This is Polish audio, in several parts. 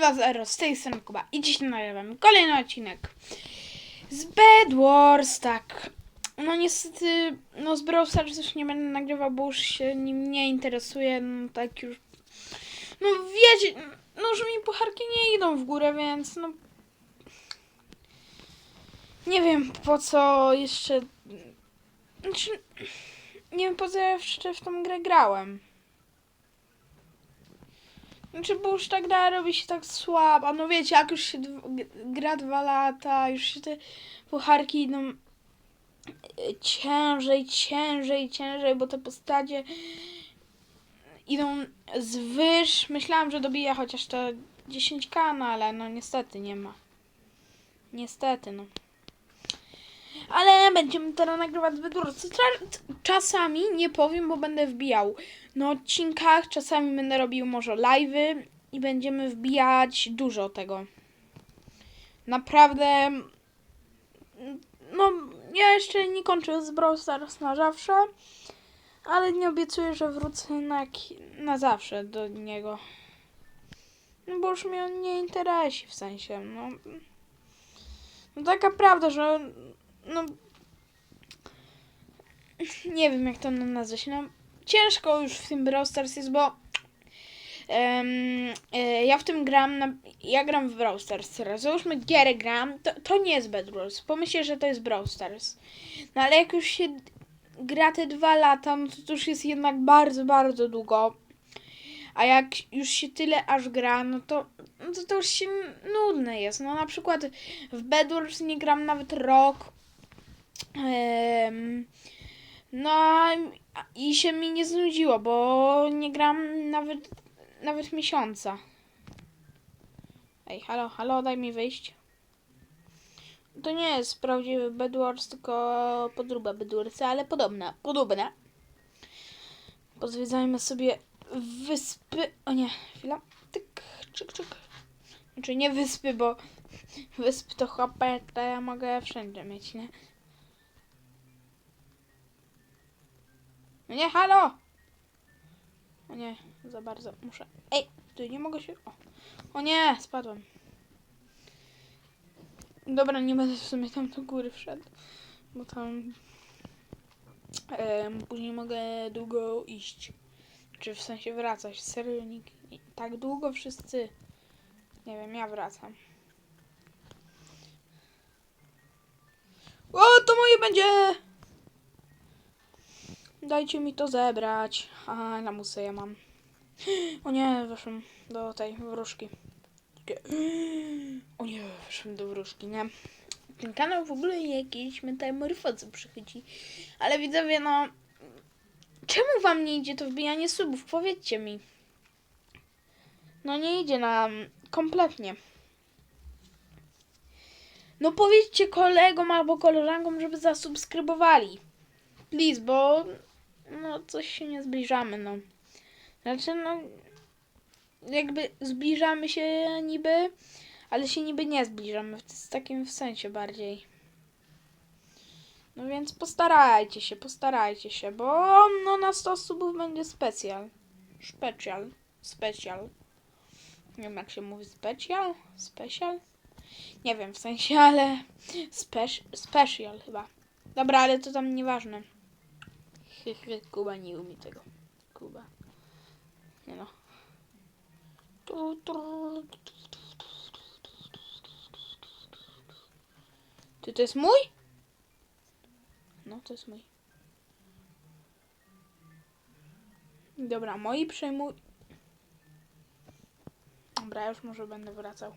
was Ero, z tej strony Kuba i dziś nagrywamy kolejny odcinek z Bed Wars, tak. No niestety, no z Brawl Stars już nie będę nagrywał, bo już się nim nie interesuję, no tak już, no wiecie, no już mi pucharki nie idą w górę, więc no nie wiem po co jeszcze, znaczy, nie wiem po co jeszcze w tą grę grałem. Znaczy, bo już ta gra robi się tak słaba. No wiecie, jak już się gra dwa lata, już się te pucharki idą e, ciężej, ciężej, ciężej, bo te postacie idą z wyż. Myślałam, że dobija chociaż te 10k, no ale no niestety nie ma. Niestety, no. Ale będziemy teraz nagrywać z wydórcy. Czasami nie powiem, bo będę wbijał na odcinkach, czasami będę robił może live'y i będziemy wbijać dużo tego. Naprawdę, no ja jeszcze nie kończę z Brawl Stars na zawsze, ale nie obiecuję, że wrócę na, na zawsze do niego. No bo już mnie on nie interesuje w sensie, no. No taka prawda, że no nie wiem jak to nazwać, no ciężko już w tym Brawl Stars jest, bo e, ja w tym gram, na, ja gram w Brawl Stars teraz. Załóżmy gierę gram, to, to nie jest Bad Bros. Pomyślcie, że to jest Brawl Stars. No ale jak już się gra te dwa lata, no to, to już jest jednak bardzo, bardzo długo. A jak już się tyle aż gra, no to, no to, to już się nudne jest. No na przykład w Bad Wars nie gram nawet rok. No i się mi nie znudziło, bo nie gram nawet, nawet miesiąca. Ej, halo, halo, daj mi wyjść. To nie jest prawdziwy Bed Wars, tylko podróba Bed Wars, ale podobna, podobna. Pozwiedzajmy sobie wyspy. O nie, chwila. Tyk, czyk, czyk. Znaczy nie wyspy, bo wyspy to HP, to ja mogę wszędzie mieć, nie? Nie, halo! O nie, za bardzo muszę. Ej, tu nie mogę się. O, o nie, spadłem. Dobra, nie będę w sumie tam do góry wszedł, bo tam em, później mogę długo iść. Czy w sensie wracać. Serio, nikt, tak długo wszyscy. Nie wiem, ja wracam. O, to moje będzie! Dajcie mi to zebrać. A, lamusę ja mam. O nie, weszłem do tej wróżki. O nie, weszłem do wróżki, nie? Ten kanał w ogóle jakieś metamorfozy przychodzi. Ale widzowie, no... Czemu wam nie idzie to wbijanie subów? Powiedzcie mi. No nie idzie nam kompletnie. No powiedzcie kolegom albo koleżankom, żeby zasubskrybowali. Please, bo no coś się nie zbliżamy, no. Znaczy, no jakby zbliżamy się niby, ale się niby nie zbliżamy, w takim w sensie bardziej. No więc postarajcie się, postarajcie się, bo no na 100 subów będzie specjal. Special. Special. Nie wiem jak się mówi special? Special? Nie wiem w sensie, ale spec special chyba. Dobra, ale to tam nieważne. Kuba nie umie tego. Kuba. Nie no. Czy to jest mój? No, to jest mój. Dobra, moi przejmuj. Dobra, już może będę wracał.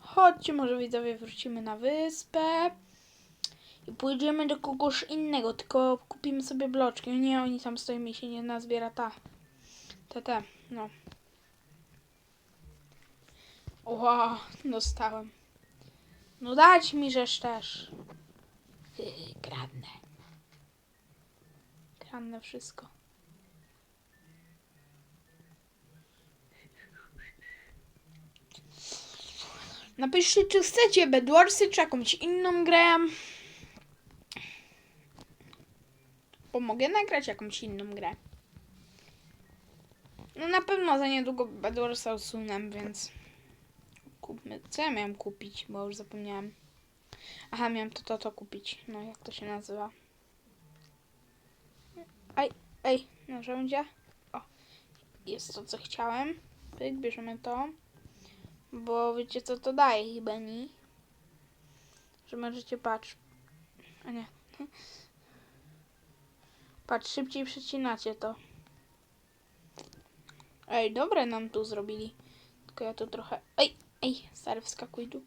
Chodźcie, może widzowie wrócimy na wyspę. I pójdziemy do kogoś innego, tylko kupimy sobie bloczki. Nie, oni tam stoją i się nie nazbiera ta. Te, te, no. Ła, dostałem. No dać mi rzecz też. Yy, kradnę. Kradnę wszystko. Napiszcie, czy chcecie Bedwarsy, czy jakąś inną grę. Bo mogę nagrać jakąś inną grę. No na pewno za niedługo dostał sunem, więc kupmy. Co ja miałem kupić, bo już zapomniałem. Aha, miałem to, to, to kupić. No, jak to się nazywa? Ej, ej, narzędzia. O, jest to, co chciałem. Pyk, bierzemy to. Bo wiecie, co to daje chyba, nie? Że możecie, patrz. A nie. Patrz, szybciej przecinacie to. Ej, dobre nam tu zrobili. Tylko ja tu trochę... Ej, ej, stary, wskakuj tu.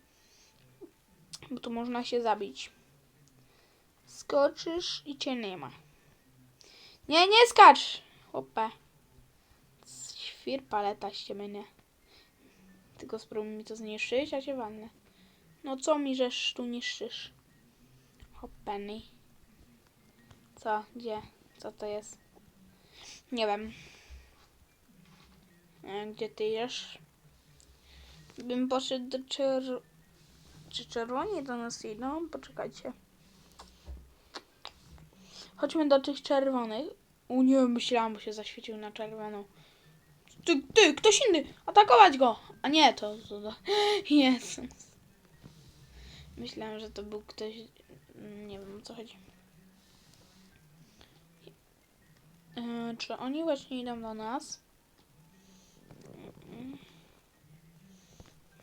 Bo tu można się zabić. Skoczysz i cię nie ma. Nie, nie skacz! Chłopie. Świr paleta z mnie. Tylko spróbuj mi to zniszczyć, a cię walnę. No co mi żeż tu niszczysz? Hoppenny. Co? Gdzie? Co to jest? Nie wiem. Gdzie ty jesz? Bym poszedł do czer... Czy czerwoni do nas idą? Poczekajcie. Chodźmy do tych czerwonych. U nie, myślałam, bo się zaświecił na czerwoną. Ty, ty, ktoś inny! Atakować go! A nie, to... to, to. Jezus. Myślałem, że to był ktoś... Nie wiem, o co chodzi. E, czy oni właśnie idą do nas?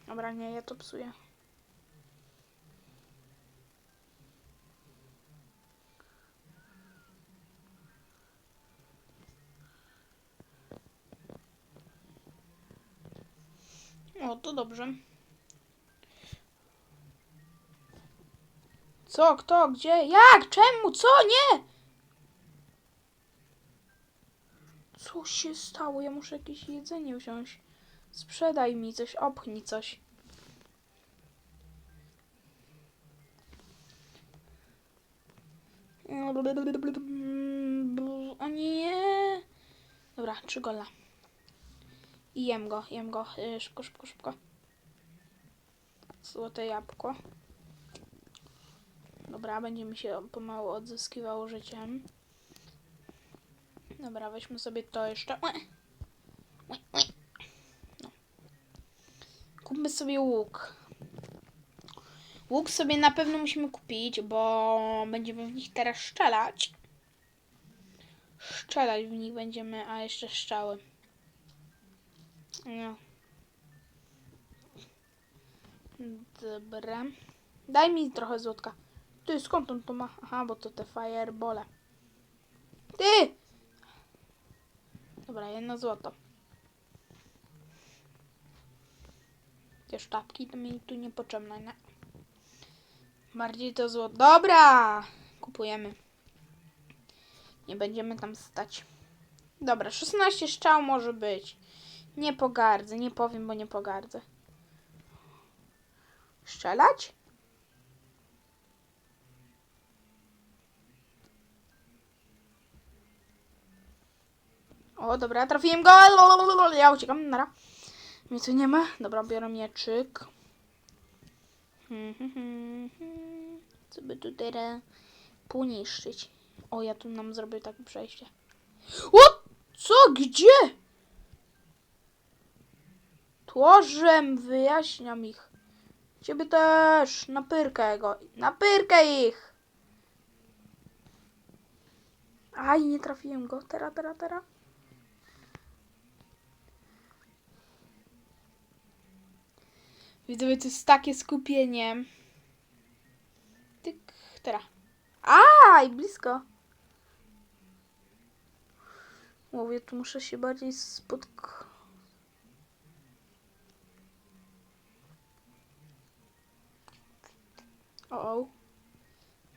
Dobra, nie, ja to psuję. O, to dobrze. Co? Kto? Gdzie? Jak? Czemu? Co? Nie! Co się stało? Ja muszę jakieś jedzenie wziąć. Sprzedaj mi coś, opchnij coś. O nie! Dobra, trzy gola. I jem go, jem go. Y, Szybko, szybko, szybko. Złote jabłko. Dobra, będzie mi się pomału odzyskiwało życiem. Dobra, weźmy sobie to jeszcze. No. Kupmy sobie łuk. Łuk sobie na pewno musimy kupić, bo będziemy w nich teraz strzelać. Strzelać w nich będziemy, a jeszcze strzały. No. Dobra. Daj mi trochę złotka. Ty, skąd on to ma? Aha, bo to te firebole. Ty! Dobra, jedno złoto. Te sztabki to mi tu niepotrzebne, nie? Bardziej to złoto. Dobra! Kupujemy. Nie będziemy tam stać. Dobra, 16 strzał może być. Nie pogardzę, nie powiem, bo nie pogardzę. Strzelać? O, dobra, trafiłem go. Lololol, Ja uciekam, nara. Mnie tu nie ma. Dobra, biorę mieczyk. Hmm, hmm, hmm. Co by tu teraz poniszczyć? O, ja tu nam zrobię takie przejście. O! Co? Gdzie? Tłożem wyjaśniam ich. Ciebie też. Na pyrkę go. Na pyrkę ich. Aj, nie trafiłem go. Tera, tera, tera. Widzowie, to jest takie skupienie. Tyk, teraz. Aj, blisko. Mówię, tu muszę się bardziej spotk... O, o.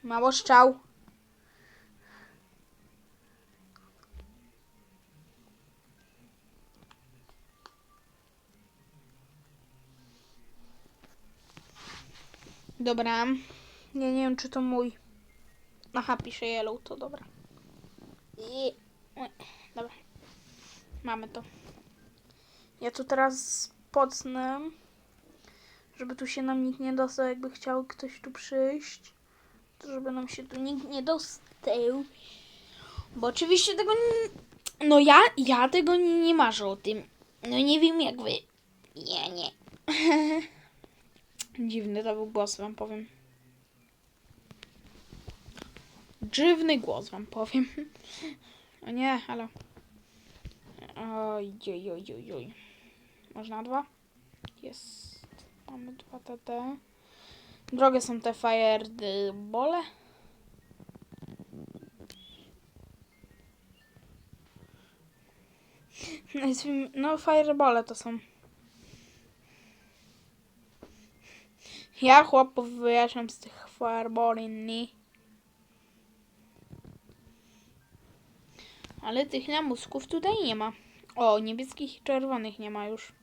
Mało strzał. Dobra. Ja nie wiem, czy to mój. Aha, pisze yellow, to dobra. I... Dobra. Mamy to. Ja tu teraz pocnę, żeby tu się nam nikt nie dostał, jakby chciał ktoś tu przyjść. To żeby nam się tu nikt nie dostał. Bo oczywiście tego No ja, ja tego nie, nie marzę o tym. No nie wiem jak wy. Nie, nie. Dziwny to był głos, wam powiem. Dziwny głos, wam powiem. O nie, halo. Oj, oj, oj, oj, oj. Można dwa? Jest. Mamy dwa TT. Drogie są te firebole. Nazwijmy- No, firebole to są. Ja chłopów wyjaśniam z tych fireboli, nie. Ale tych lamusków tutaj nie ma. O, niebieskich i czerwonych nie ma już.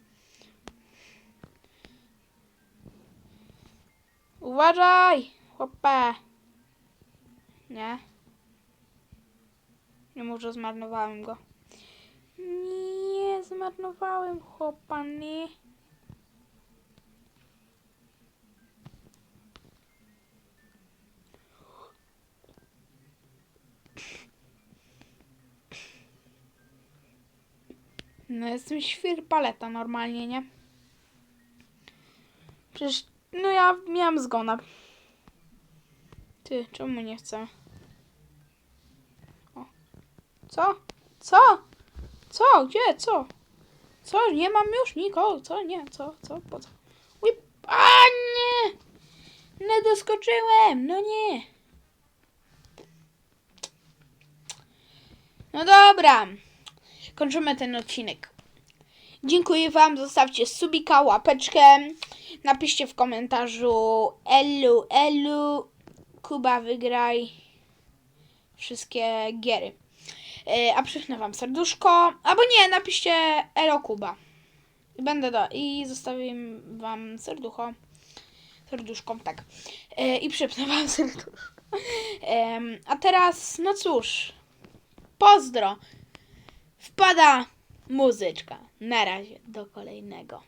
Uważaj, chłopie. Nie. Nie może zmarnowałem go. Nie, zmarnowałem chłopa, nie. No jestem świr paleta normalnie, nie? Przecież, no ja miałam zgona. Ty, czemu nie chcę? O. Co? Co? Co? Gdzie? Co? Co? Nie mam już nikogo. Co? Nie. Co? Co? Po co? Whip. A nie! Nie doskoczyłem. No nie. No dobra. Kończymy ten odcinek. Dziękuję Wam. Zostawcie subika, łapeczkę. Napiszcie w komentarzu Elu, Elu, Kuba wygraj wszystkie giery. E, a przychnę wam serduszko. Albo nie, napiszcie Elo Kuba. Będę do. I zostawię wam serducho. Serduszko, tak. E, I przypnę wam serduszko. A teraz, no cóż. Pozdro. Wpada muzyczka. Na razie, do kolejnego.